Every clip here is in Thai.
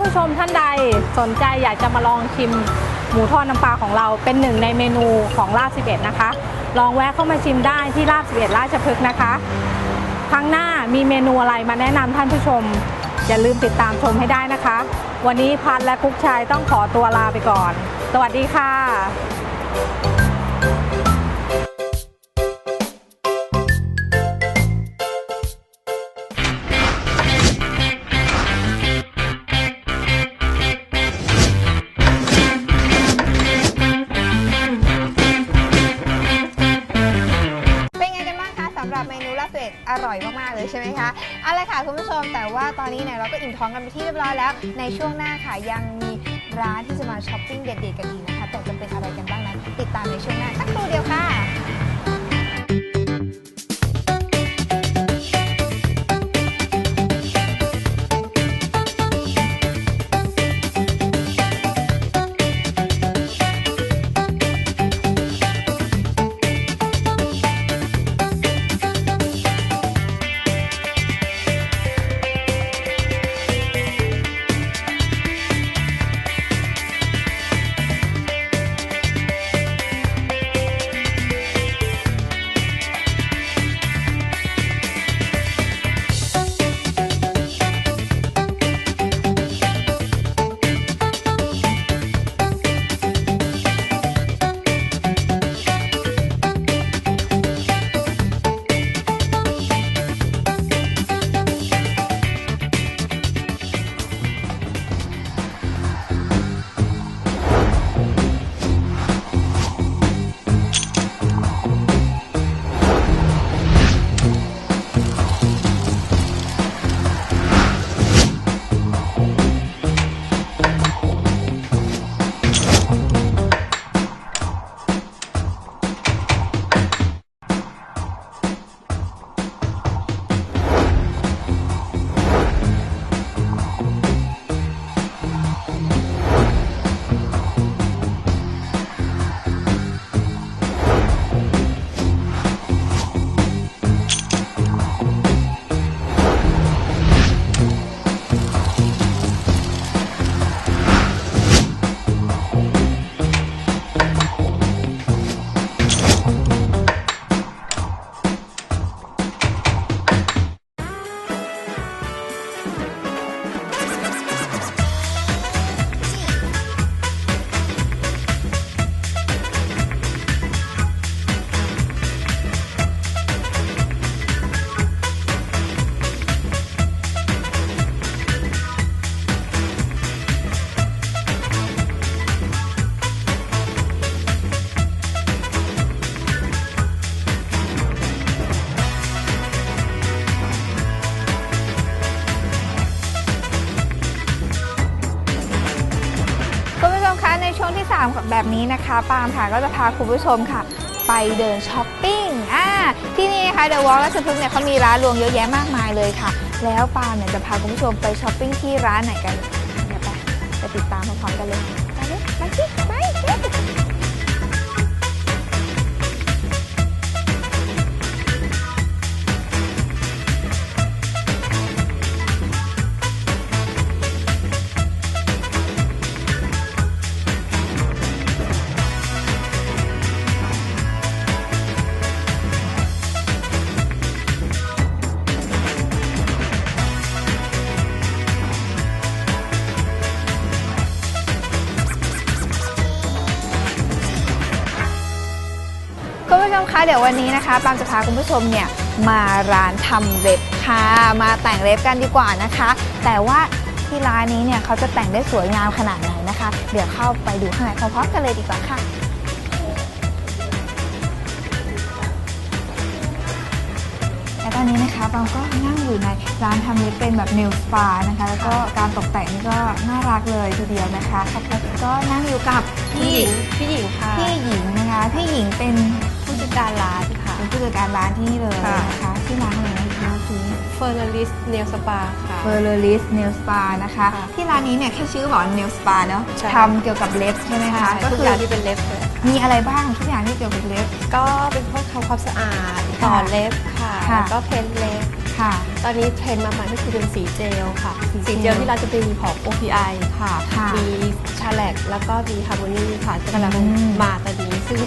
ผู้ชมท่านใดสนใจอยากจะมาลองชิมหมูทอดน้ำปลาของเราเป็นหนึ่งในเมนูของลาบ11 นะคะ ลองแวะเข้ามาชิมได้ที่ลาบ11ราชพฤกษ์นะคะ ครั้งหน้ามีเมนูอะไรมาแนะนำท่านผู้ชม อย่าลืมติดตามชมให้ได้นะคะ วันนี้พันและกุ๊กชายต้องขอตัวลาไปก่อน สวัสดีค่ะ คุณผู้ชม แต่ว่าตอนนี้เนี่ยเราก็อิ่มท้องกันไปที่เรียบร้อยแล้ว ในช่วงหน้าค่ะยังมีร้านที่จะมาช้อปปิ้งเด็ดๆกันอีกนะ ช่วงที่ 3 ของแบบนี้นะคะ ปาล์มค่ะก็จะพาคุณผู้ชมค่ะ ไปเดินช้อปปิ้งอ่าที่นี่นะคะเดอะวอลล์ราชพฤกษ์เนี่ยเขามีร้านรวงเยอะแยะมากมายเลยค่ะ แล้วปาล์มเนี่ยจะพาคุณผู้ชมไปช้อปปิ้งที่ร้านไหนกันเดี๋ยวไปไปติดตามพร้อมๆกันเลยไปเลยไปสิไปเเดี๋ยววันนี้นะคะปาล์มจะพาคุณผู้ชมเนี่ยมาร้านทำเล็บค่ะมาแต่งเล็บกันดีกว่านะคะ แต่ว่าที่ร้านนี้เนี่ยเขาจะแต่งได้สวยงามขนาดไหนนะคะ เดี๋ยวเข้าไปดูข้างในพร้อมๆกันเลยดีกว่าค่ะและตอนนี้นะคะปาล์มก็นั่งอยู่ในร้านทำเล็บเป็นแบบนิวสปานะคะ แล้วก็การตกแต่งนี่ก็น่ารักเลยทีเดียวนะคะแล้วก็นั่งอยู่กับพี่พี่หญิงพี่หญิงค่ะพี่หญิงนะคะพี่หญิงเป็นผู้จัด การร้านค่ะ เป็นผู้จัดการร้านที่นี่เลยค่ะ นะคะชื่อร้านอะไรนะคะคือเฟอร์นาลิสเนลสปาค่ะ เฟอร์เรลิสเนลสปานะคะ ค่ะที่ร้านนี้เนี่ยแค่ชื่อบอกเนลสปาเนาะใช่ทำเกี่ยวกับเล็บใช่ไหมคะ ก็ก็คือคืออย่างที่เป็นเล็บเลยมีอะไรบ้างทุกอย่างที่เกี่ยวกับเล็บ ก็เป็นพวกทำความสะอาดต่อเล็บค่ะค่ะ แล้วก็เพ้นเล็บ ค่ะ ตอนนี้เทรนด์มาใหม่ก็คือเป็นสีเจลค่ะ สีเจลสีเจลที่เราจะมีของ OPI ค่ะ ค่ะมีชาแลกแล้วก็มีฮาร์โมนีค่ะจะกำลังอืม มาตอนนี้ ซึ่ง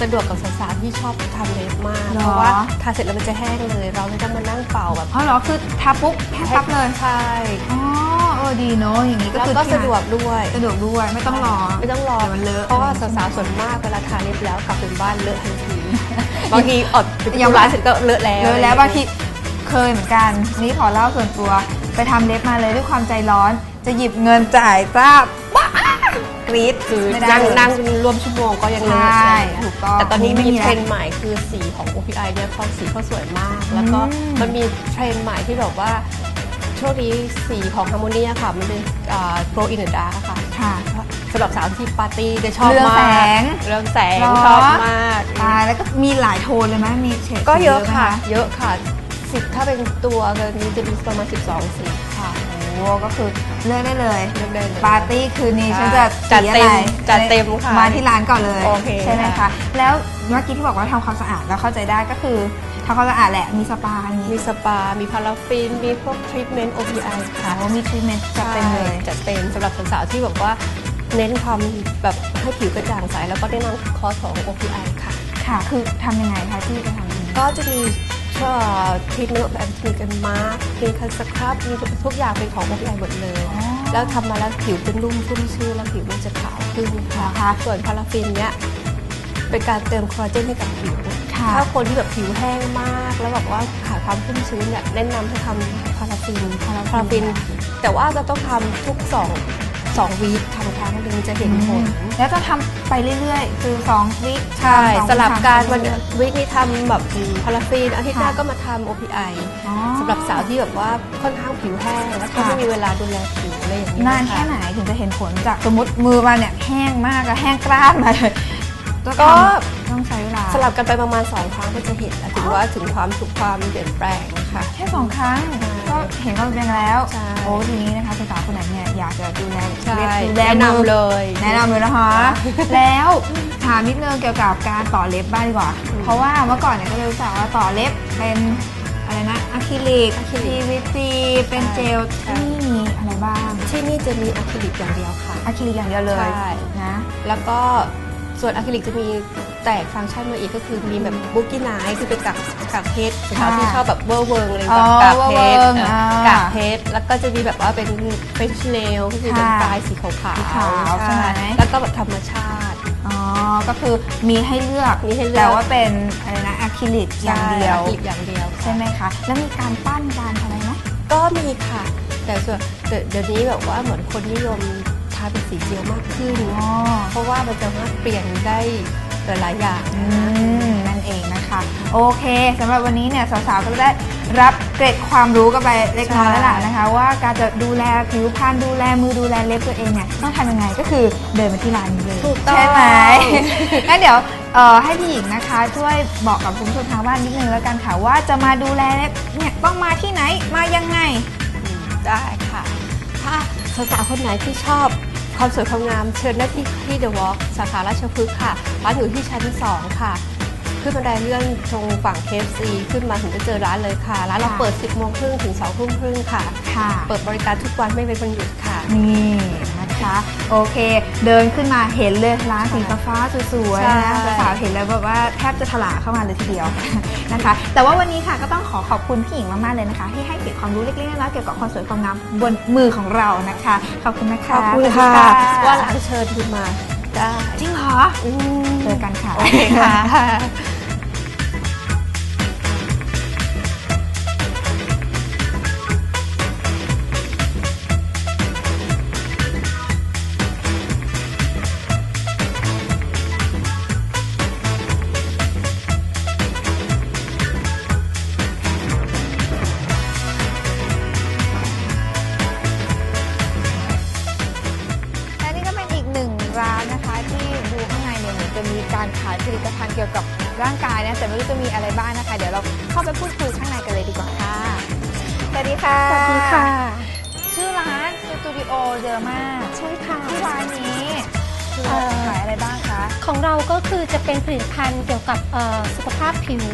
สะดวกกับสาวๆที่ชอบทำเล็บมาก เหรอ เพราะว่าทาเสร็จแล้วมันจะแห้งเลย เราไม่ต้องมานั่งเป่าแบบอ๋อเหรอคือทาปุ๊บแค่ปั๊บเลยใช่อ๋อเออดีเนาะอย่างนี้ก็แล้วคือก็ที่สะดวกด้วยสะดวกด้วยไม่ต้องรอ ไม่ต้องรอเดี๋ยวมันเลอะ เพราะว่าสาวๆส่วนมากเวลาทาเล็บแล้วกลับถึงบ้านเลอะทันทีบางทีออกไปยังทำร้านเสร็จก็เลอะแล้ว เลยแล้วบางทีเคยเหมือนกัน นี่ขอเล่าส่วนตัว ไปทำเล็บมาเลยด้วยความใจร้อน จะหยิบเงินจ่ายจ้าบ้า กรี๊ดคือไม่ได้นั่งเลย นั่งรวมชั่วโมงก็ยังเลอะใช่อะไรอย่างเงี้ยถูกต้องแต่ตอนนี้ไม่มีมีเทรนแล้วด์ใหม่คือสีของ OPI เนี่ยเขาสีเขาสวยมาก แล้วก็อืม มันมีเทรนด์ใหม่ที่แบบว่าช่วงนี้สีของ Harmony อะค่ะ มันเป็นอ่า Glow in the Dark อะค่ะค่ะ สำหรับสาวที่ปาร์ตี้จะชอบเรืองมากแสงเรื่องแสงเหรอ ชอบมาก ตายแล้วก็มีหลายโทนเลยไหมมีเฉดก็เยอะสีไหมค่ะ เยอะค่ะสิบถ้าเป็นตัวเกินนี้จะมีประมาณ 12 สี ค่ะโอ้ก็คือเลือกได้เลยเลือกได้เลย ปาร์ตี้คืนนี้ใช่ฉันจะจัดสีเต็อะไรมจัดเต็มค่ะมาที่ร้านก่อนเลยโอเคใช่ไหมคะค่ะแล้วเมื่อกี้ที่บอกว่าทำความสะอาดแล้วเข้าใจได้ก็คือทำความสะอาดแหละมีสปามีมีสปา มีพาราฟิน มีพวกทรีทเมนต์ OPI ค่ะโอ้มีทรีทเมนต์จัดเต็มเลย จัดเต็มสำหรับสาวๆที่แบบว่าเน้นความแบบให้ผิวกระจ่างใส แล้วก็ได้นำคอร์สของ OPI ค่ะ ค่ะ คือทำยังไงคะที่จะทำอย่างนี้ก็จะมี ช่วทรีทเมนต์แบบมีกันมาร์กมีคันสครับมีทุกอย่างเป็นของ OPI หมดเลยอ๋อแล้วทำมาแล้วผิวเป็นนุ่มชุ่มชื้นแล้วผิวมันจะขาวขึ้นค่ะเหรอคะส่วนพาราฟินเนี้ยเป็นการเติมคอลลาเจนให้กับผิว ค่ะ ถ้าคนที่แบบผิวแห้งมาก แล้วแบบว่าขาดความชุ่มชื้นเนี่ยแนะนำให้ทำพาราฟินพาราฟิน แต่ว่าจะต้องทำทุกสอง สองวีคทำครั้งหนึ่งจะเห็นผล แล้วจะทำไปเรื่อยๆ คือ2วิคใช่ทำองสลับการทำวันเรื่อยวีคนี้ทำแบบพาราฟินอาทิตย์หน้าค่ะ ก็มาทำ OPI ๆอ๋อ สำหรับสาวที่แบบว่าค่อนข้างผิวแห้งแล้วก็ค่ะ ไม่มีเวลาดูแลผิวอะไรอย่างนี้ยนานแค่ไหนถึงจะเห็นผลจากสมมติมือมาเนี่ยแห้งมากอะแห้งกร้านมาเลยก็ก็ต้องใช้เวลาสลับกันไปประมาณ 2 ครั้งก็จะเห็นแล้วถึงว่าถึงความสุขความเปลี่ยนแปลงค่ะ แค่สองครั้งใช่ ก็เห็นความเปลี่ยนแปลงแล้วใช่ โอ้ทีนี้นะคะสาวๆคนไหนเนี่ยอยากจะดูแลใช่เล็บดูแลแนะมือนำเลย แนะนำเลยนะคะ แล้วถามนิดนึงเกี่ยวกับการต่อเล็บบ้างดีกว่าอืมเพราะว่าเมื่อก่อนเนี่ยก็เลยรู้จักว่าต่อเล็บเป็นอะไรนะอะคริลิกอะคริลิก PVC เป็นเจลใช่ที่นี่มีอะไรบ้างที่นี่จะมีอะคริลิกอย่างเดียวค่ะ อะคริลิกอย่างเดียวเลยใช่ นะ แล้วก็ส่วนอะคริลิกจะมี แตกฟังก์ชันมาอีกก็คือมีแบบบุกี้ไนท์คือเป็นกากกากเพชรสาวที่ชอบแบบเวอร์เวิร์งเลยอ๋แบอบกากเพชรเวอร์เวิร์งเอออ่ากกากเพชรแล้วก็จะมีแบบว่าเป็นเฟรนช์เนลก็คือเป็นค่ะปลายสีขาวสีขาวใช่ไหมแล้วก็แบบธรรมชาติอ๋อก็คือมีให้เลือกมีให้เลือกแต่ว่าเป็นอะไรนะอะคริลิกอย่างเดียวใช่อะคริลิกอย่างเดียวค่ะใช่ไหมคะแล้วมีการปั้นการอะไรไหมก็มีค่ะ แต่ส่วนแต่เดี๋ยวนี้แบบว่าเหมือนคนนิยมทาเป็นสีเจลมากขึ้นอ๋อเพราะว่ามันจะสามารถเปลี่ยนได้ หลายๆอย่างอืมนั่นเองนะคะ โอเคสำหรับวันนี้เนี่ยสาวๆก็ได้รับเกร็ดความรู้กันไปเล็กน้อยแล้วล่ะนะคะ ว่าการจะดูแลผิวพรรณดูแลมือดูแลเล็บตัวเองเนี่ยต้องทำยังไงก็คือเดินมาที่ร้านนี้เลยถูกต้อง ใช่ไหม งั้นเดี๋ยวเอ่อให้พี่หญิงนะคะ ช่วยบอกกับคุณผู้ชมทางบ้านนิดนึงแล้วกันค่ะว่าจะมาดูแลเล็บเนี่ยต้องมาที่ไหนมายังไง ได้ค่ะ ถ้าสาวๆคนไหนที่ชอบ ความสวยความงามเชิญได้ที่ที่ The Walk สาขาราชพฤกษ์ค่ะ ร้านอยู่ที่ชั้น 2 ค่ะ ขึ้นบันไดเลื่อนตรงฝั่ง KFC ขึ้นมาถึงจะเจอร้านเลยค่ะ ร้านเราค่ะเปิด 10โมงครึ่งถึง2ทุ่มครึ่งค่ะ ค่ะ เปิดบริการทุกวันไม่เป็นวันหยุดค่ะ นี่ นะคะ โอเค เดินขึ้นมาเห็นเลยร้านสีฟ้าๆสวยๆนะใช่สาวๆเห็นแล้วแบบว่าแทบจะถลาเข้ามาเลยทีเดียวนะคะ แต่ว่าวันนี้ค่ะก็ต้องขอขอบคุณพี่หญิงมากๆเลยนะคะ ที่ให้เก็บความรู้เล็กๆน้อยๆเกี่ยวกับความสวยความงามบนมือของเรานะคะขอบคุณนะคะขอบคุณสวัค่ะสดีว่าหลังเชิญคุณมาได้จริงเหรออืมเจอกันค่ะโอเคค่ะและ การขายผลิตภัณฑ์เกี่ยวกับร่างกายนะแต่ไม่รู้จะมีอะไรบ้างนะคะ เดี๋ยวเราเข้าไปพูดคุยข้างในกันเลยดีกว่าค่ะสวัสดีค่ะ สวัสดีค่ะ ชื่อร้านสตูดิโอเดอร์มาใช่ค่ะที่ร้านนี้คือเอ่อขายอะไรบ้างคะของเราก็คือจะเป็นผลิตภัณฑ์เกี่ยวกับเอ่อสุขภาพผิว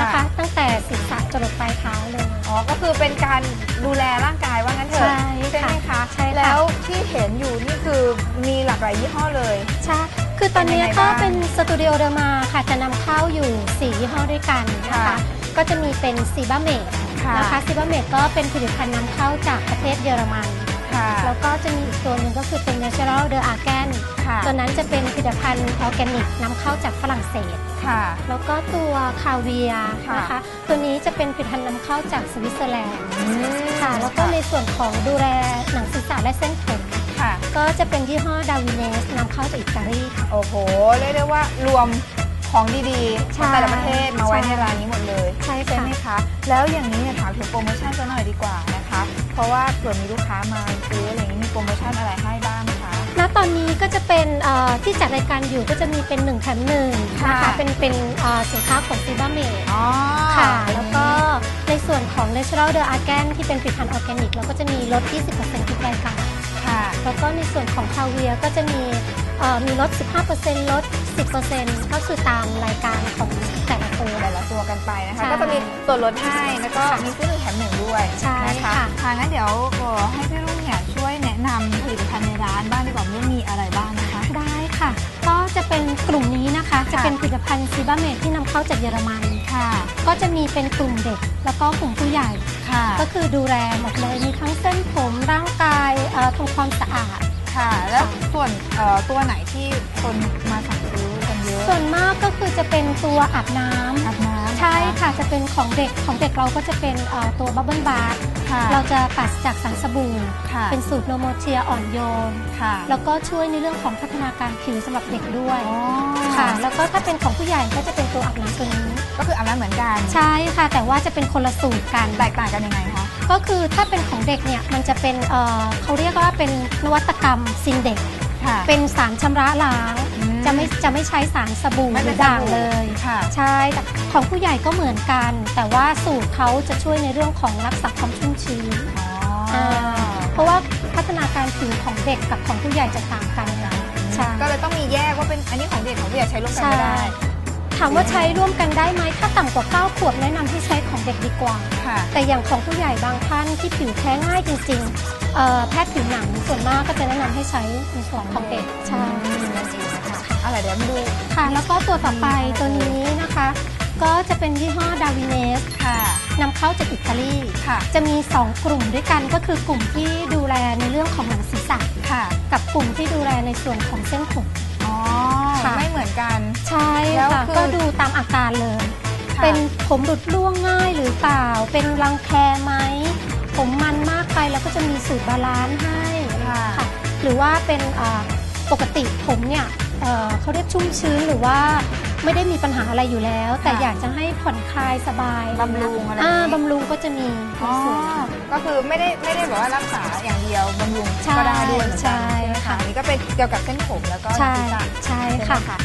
นะคะค่ะตั้งแต่ศีรษะจรดปลายเท้าเลยอ๋อก็คือเป็นการดูแลร่างกายว่างั้นเถอะใช่ค่ะไหมคะใช่ค่ะแล้วที่เห็นอยู่นี่คือมีหลากหลายยี่ห้อเลยใช่ คือตอนนี้เป็นยังไงก็บ้างเป็นสตูดิโอเดอร์มาค่ะจะนำเข้าอยู่4ยี่ห้อด้วยกันนะค่ะคะก็จะมีเป็นซีบาเมดค่ะนะคะซีบาเมดก็เป็นผลิตภัณฑ์นำเข้าจากประเทศเยอรมัน ค่ะแล้วก็จะมีอีกตัวหนึ่งก็คือเป็น Natural The Argan ค่ะตัวนั้นจะเป็นผลิตภัณฑ์ออร์แกนิกนำเข้าจากฝรั่งเศส ค่ะ แล้วก็ตัวคาเวียร์ค่ะนะคะ ตัวนี้จะเป็นผลิตภัณฑ์นำเข้าจากสวิตเซอร์แลนด์อืมค่ะ แล้วก็ในส่วนของดูแลหนังศีรษะและเส้นผมค่ะ ก็จะเป็นยี่ห้อดาวิเนสนำเข้าจากอิตาลีค่ะ โอ้โห เรียกได้ว่ารวมของดีๆใช่ของแต่ละประเทศมาไว้ใช่ในร้านนี้หมดเลยใช่ใช่ค่ะไหมคะ แล้วอย่างนี้เนี่ยถามถึงโปรโมชั่นซะหน่อยดีกว่านะคะ เพราะว่าเผื่อมีลูกค้ามาซื้ออะไรอย่างนี้มีโปรโมชั่นอะไรให้บ้างคะณตอนนี้ก็จะเป็นเอ่อที่จัดรายการอยู่ก็จะมีเป็น1แถมหนึ่งนะค่ะคะเป็นเป็นเอ่อสินค้าของซีบาเมดอ๋อค่ะ แล้วก็ในส่วนของ Natural The Argan ที่เป็นผลิตภัณฑ์ออร์แกนิกเราก็จะมีลด 20%ทุกรายการ ค่ะ แล้วก็ในส่วนของคาเวียก็จะมีเอ่อมีลด 15%ลด 10%ก็คือตามรายการของแต่ละตัวแต่ละตัวกันไปนะคะใช่ก็จะมีส่วนลดให้ แล้วก็มีซื้อหนึ่งแถมหนึ่งด้วยใช่นะคะค่ะทางนั้นเดี๋ยวเอ่อให้พี่รุ่งเนี่ยช่วยแนะนำผลิตภัณฑ์ในร้านบ้างดีกว่าว่ามีอะไรบ้างนะคะ ได้ค่ะ ก็จะเป็นกลุ่มนี้นะคะ จะค่ะเป็นผลิตภัณฑ์ซีบาเมดที่นำเข้าจากเยอรมันค่ะ ก็จะมีเป็นกลุ่มเด็กแล้วก็กลุ่มผู้ใหญ่ ค่ะ ก็คือดูแลหมดเลยมีทั้งเส้นผมร่างกายเอ่อทำความสะอาด ค่ะ แล้วส่วนเอ่อตัวไหนที่คนมาสั่งซื้อกันเยอะส่วนมากก็คือจะเป็นตัวอาบน้ำอาบน้ำใช่ค่ะจะเป็นของเด็กของเด็กเราก็จะเป็นเอ่อตัวบับเบิลบาร์ ค่ะเราจะปัดจากสารสบู่ค่ะเป็นสูตรโนโมเทียอ่อนโยนค่ะแล้วก็ช่วยในเรื่องของพัฒนาการผิวสำหรับเด็กด้วยอ๋อค่ะ แล้วก็ถ้าเป็นของผู้ใหญ่ก็จะเป็นตัวอาบน้ำตัวนี้ ก็คืออาบน้ำเหมือนกันใช่ค่ะ แต่ว่าจะเป็นคนละสูตรกันแตกต่างกันยังไงคะก็คือถ้าเป็นของเด็กเนี่ยมันจะเป็นเอ่อเขาเรียกว่าเป็นนวัตกรรมซินเด็กค่ะเป็นสารชำระล้างอืม จะไม่จะไม่ใช้สารสบู่ไม่หเป็รืนอด่างสบู่เลยค่ะใช่แต่ของผู้ใหญ่ก็เหมือนกัน แต่ว่าสูตรเขาจะช่วยในเรื่องของรักษาความชุ่มชื้น อ๋อเพราะว่าพัฒนาการผิวของเด็กกับของผู้ใหญ่จะต่างกันนะใช่ ก็เลยต้องมีแยกว่าเป็นอันนี้ของเด็กของผู้ใหญ่ใช้ร่วมกันใช่ไม่ได้ ถามว่าใช้ร่วมกันได้ไหมถ้าต่ำกว่า 9 ขวบแนะนำให้ใช้ของเด็กดีกว่า ค่ะ แต่อย่างของผู้ใหญ่บางท่านที่ผิวแพ้ง่ายจริงๆเอ่อแพทย์ผิวหนังส่วนมากก็จะแนะนำให้ใช้ในส่วนของเด็กใช่นั่นเองนะคะเอาล่ะเดี๋ยวมาดูค่ะ แล้วก็ตัวต่อไปตัวนี้นะคะ ก็จะเป็นยี่ห้อดาวิเนสค่ะ นำเข้าจากอิตาลี ค่ะ จะมี 2 กลุ่มด้วยกันก็คือกลุ่มที่ดูแลในเรื่องของหนังศีรษะ ค่ะ กับกลุ่มที่ดูแลในส่วนของเส้นผม อ๋อ ค่ะ ไม่เหมือนกัน ใช่แล้วค่ะคือ ก็ดูตามอาการเลย ค่ะเป็นผมหลุดร่วงง่ายหรือเปล่า เป็นรังแคไหม ผมมันมากไปแล้วก็จะมีสูตรบาลานซ์ให้ค่ะ ค่ะ หรือว่าเป็นอ่าปกติผมเนี่ยเอ่อเขาเรียกชุ่มชื้นหรือว่าไม่ได้มีปัญหาอะไรอยู่แล้ว แต่ค่ะ อยากจะให้ผ่อนคลายสบายบำรุงอะไรแบบอ่านี้บำรุงก็จะมีในอ๋อ ส่วนนั้นก็คือไม่ได้ไม่ได้แบบว่ารักษาอย่างเดียวบำรุงใช่ก็ได้ด้วยเหมือนกัน ใช่ใช่ไหม ค่ะคะอันนี่ก็เป็นเกี่ยวกับเส้นผมแล้วก็ใช่ศีรษะใช่ใช่ไหมค่ะคะ